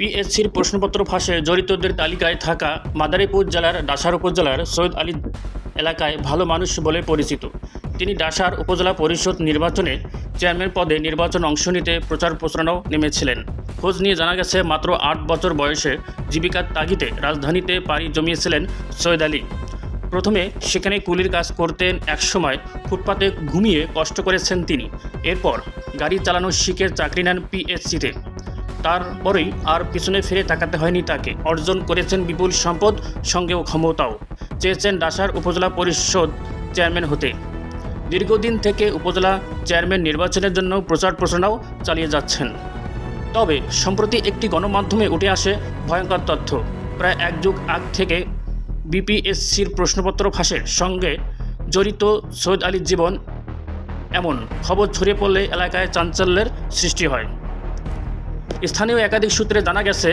পিএসসির প্রশ্নপত্র ফাঁসে জড়িতদের তালিকায় থাকা মাদারীপুর জেলার ডাসার উপজেলার সৈয়দ আলী এলাকায় ভালো মানুষ বলে পরিচিত। তিনি ডাসার উপজেলা পরিষদ নির্বাচনে চেয়ারম্যান পদে নির্বাচন অংশ নিতে প্রচার প্রচারণাও নেমেছিলেন। খোঁজ নিয়ে জানা গেছে, মাত্র আট বছর বয়সে জীবিকার তাগিদে রাজধানীতে পাড়ি জমিয়েছিলেন সৈয়দ আলী। প্রথমে সেখানে কুলির কাজ করতেন, একসময় ফুটপাতে ঘুমিয়ে কষ্ট করেছেন তিনি। এরপর গাড়ি চালানো শিখে চাকরি নেন পিএসসিতে। তারপরেই আর পিছনে ফিরে তাকাতে হয়নি তাকে। অর্জন করেছেন বিপুল সম্পদ সঙ্গেও ক্ষমতাও। চেয়েছেন ডাসার উপজেলা পরিষদ চেয়ারম্যান হতে। দীর্ঘদিন থেকে উপজেলা চেয়ারম্যান নির্বাচনের জন্য প্রচার প্রচারণাও চালিয়ে যাচ্ছেন। তবে, সম্প্রতি একটি গণমাধ্যমে উঠে আসে ভয়ঙ্কর তথ্য। প্রায় এক যুগ আগ থেকে বিপিএসসির প্রশ্নপত্র ফাঁসের সঙ্গে জড়িত সৈয়দ আলীর জীবন এমন। খবর ছড়িয়ে পড়লে এলাকায় চাঞ্চল্যের সৃষ্টি হয়। স্থানীয় একাধিক সূত্রে জানা গেছে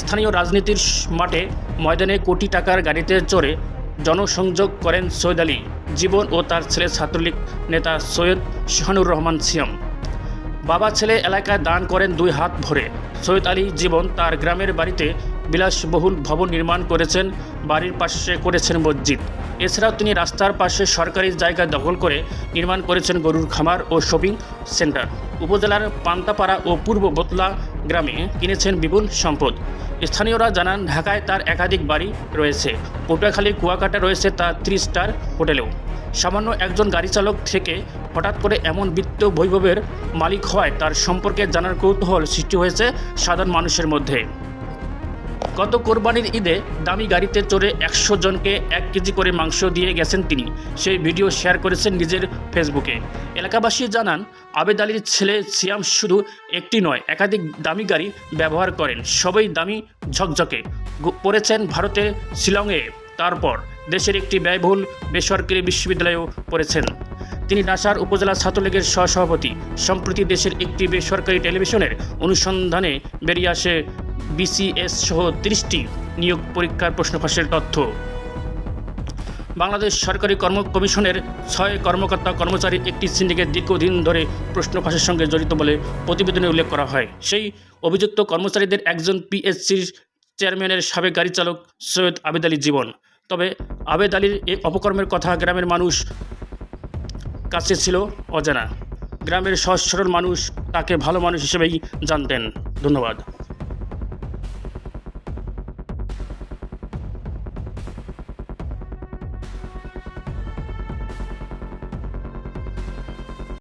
স্থানীয় রাজনীতির মাঠে ময়দানে কোটি টাকার গাড়িতে চড়ে জনসংযোগ করেন সৈয়দ আলী, জীবন ও তার ছেলে ছাত্রলীগ নেতা সৈয়দ শাহানুর রহমান সিয়াম। বাবা ছেলে এলাকায় দান করেন দুই হাত ভরে। সৈয়দ আলী জীবন তার গ্রামের বাড়িতে বিলাসবহুল ভবন নির্মাণ করেছেন, বাড়ির পাশে করেছেন মসজিদ। এছাড়াও তিনি রাস্তার পাশে সরকারি জায়গা দখল করে নির্মাণ করেছেন গরুর খামার ও শপিং সেন্টার। উপজেলার পান্তাপাড়া ও পূর্ব বোতলা গ্রামে কিনেছেন বিপুল সম্পদ। স্থানীয়রা জানান, ঢাকায় তার একাধিক বাড়ি রয়েছে। পটুয়াখালীর কুয়াকাটা রয়েছে তার থ্রি স্টার হোটেলেও। সামান্য একজন গাড়ি চালক থেকে হঠাৎ করে এমন বিত্ত বৈভবের মালিক হওয়ায় তার সম্পর্কে জানার কৌতূহল সৃষ্টি হয়েছে সাধারণ মানুষের মধ্যে। গত কোরবানির ঈদে দামি গাড়িতে চড়ে একশো জনকে এক কেজি করে মাংস দিয়ে গেছেন তিনি। সেই ভিডিও শেয়ার করেছেন নিজের ফেসবুকে। এলাকাবাসী জানান, আবেদ আলীর ছেলে সিয়াম শুধু একটি নয়, একাধিক দামি গাড়ি ব্যবহার করেন। সবই দামি, ঝকঝকে। পড়েছেন ভারতে শিলংয়ে। তারপর দেশের একটি ব্যয়বহুল বেসরকারি বিশ্ববিদ্যালয়েও পড়েছেন। তিনি নাসার উপজেলা ছাত্রলীগের সহসভাপতি। সম্প্রতি দেশের একটি বেসরকারি টেলিভিশনের অনুসন্ধানে বেরিয়ে আসে বিসিএস সহ তিরিশটি নিয়োগ পরীক্ষার প্রশ্ন ফাঁসের তথ্য। বাংলাদেশ সরকারি কর্ম কমিশনের ছয় কর্মকর্তা কর্মচারী একটি সিন্ডিকেট দীর্ঘদিন ধরে প্রশ্ন ফাঁসের সঙ্গে জড়িত বলে প্রতিবেদনে উল্লেখ করা হয়। সেই অভিযুক্ত কর্মচারীদের একজন পিএসসির চেয়ারম্যানের সাবেক গাড়ি চালক সৈয়দ আবেদ আলী জীবন। তবে আবেদ আলীর এই অপকর্মের কথা গ্রামের মানুষ কাছে ছিল অজানা। গ্রামের সহজ সরল মানুষ তাকে ভালো মানুষ হিসেবেই জানতেন। ধন্যবাদ।